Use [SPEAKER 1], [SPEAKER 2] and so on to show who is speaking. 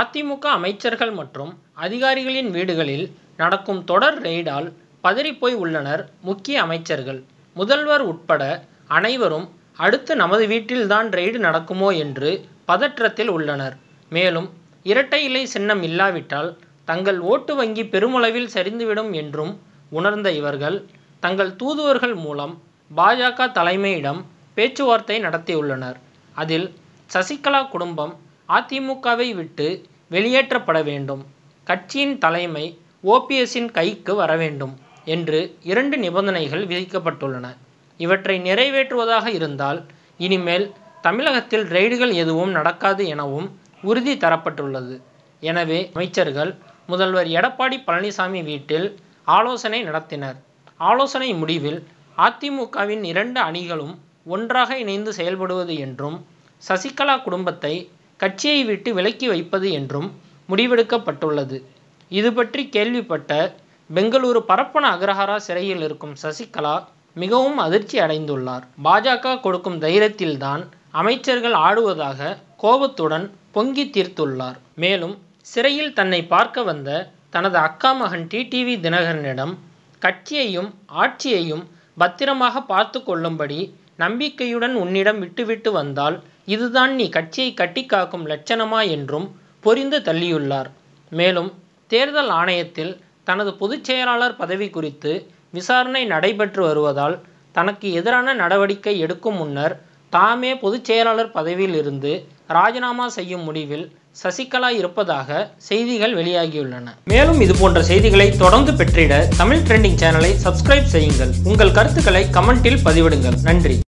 [SPEAKER 1] அதிமுக அமைச்சர்கள் மற்றும் அதிகாரிகளின் வீடுகளில் நடக்கும் தொடர் ரெய்டால் பதறிப்போய் உள்ளனர் முக்கிய அமைச்சர்கள். முதல்வர் உட்பட அனைவரும் அடுத்து நமது வீட்டில்தான் ரெய்டு நடக்குமோ என்று பதற்றத்தில் உள்ளனர். மேலும் இரட்டை இலை சின்னம் இல்லாவிட்டால் தங்கள் ஓட்டு வங்கி பெருமளவில் சரிந்துவிடும் என்றும் உணர்ந்த இவர்கள் தங்கள் தூதுவர்கள் மூலம் பாஜக தலைமையிடம் பேச்சுவார்த்தை நடத்தியுள்ளனர். அதில் சசிகலா குடும்பம் அதிமுகவை விட்டு வெளியேற்றப்பட வேண்டும். கட்சியின் தலைமை ஓபிஎஸ்ஸின் கைக்கு வர வேண்டும் என்று இரண்டு நிபந்தனைகள் விதிக்கப்பட்டுள்ளன. இவற்றை நிறைவேற்றுவதாக இருந்தால் இனிமேல் தமிழகத்தில் ரெய்டுகள் எதுவும் நடக்காது எனவும் உறுதி தரப்பட்டுள்ளது. எனவே அமைச்சர்கள் முதல்வர் எடப்பாடி பழனிசாமி வீட்டில் ஆலோசனை நடத்தினர். ஆலோசனை முடிவில் அதிமுகவின் இரண்டு அணிகளும் ஒன்றாக இணைந்து செயல்படுவது என்றும் சசிகலா குடும்பத்தை கட்சியை விட்டு விலக்கி வைப்பது என்றும் முடிவெடுக்கப்பட்டுள்ளது. இது பற்றி கேள்விப்பட்ட பெங்களூரு பரப்பன அக்ரஹாரா சிறையில் இருக்கும் சசிகலா மிகவும் அதிர்ச்சி அடைந்துள்ளார். பாஜக கொடுக்கும் தைரியத்தில்தான் அமைச்சர்கள் ஆடுவதாக கோபத்துடன் பொங்கி தீர்த்துள்ளார். மேலும் சிறையில் தன்னை பார்க்க வந்த தனது அக்கா மகன் டிடிவி தினகரனிடம் கட்சியையும் ஆட்சியையும் பத்திரமாக பார்த்து கொள்ளும்படி நம்பிக்கையுடன் உன்னிடம் விட்டுவிட்டு வந்தால் இதுதான் நீ கட்சியை கட்டி காக்கும் லட்சணமா என்றும் பொரிந்து தள்ளியுள்ளார். மேலும் தேர்தல் ஆணையத்தில் தனது பொதுச் செயலாளர் பதவி குறித்து விசாரணை நடைபெற்று வருவதால் தனக்கு எதிரான நடவடிக்கை எடுக்கும் முன்னர் தாமே பொதுச் செயலாளர் பதவியில் இருந்து ராஜினாமா செய்யும் முடிவில் சசிகலா இருப்பதாக செய்திகள் வெளியாகியுள்ளன. மேலும் இது போன்ற செய்திகளை தொடர்ந்து பெற்றிட தமிழ் ட்ரெண்டிங் சேனலை சப்ஸ்கிரைப் செய்யுங்கள். உங்கள் கருத்துக்களை கமெண்டில் பதிவிடுங்கள். நன்றி.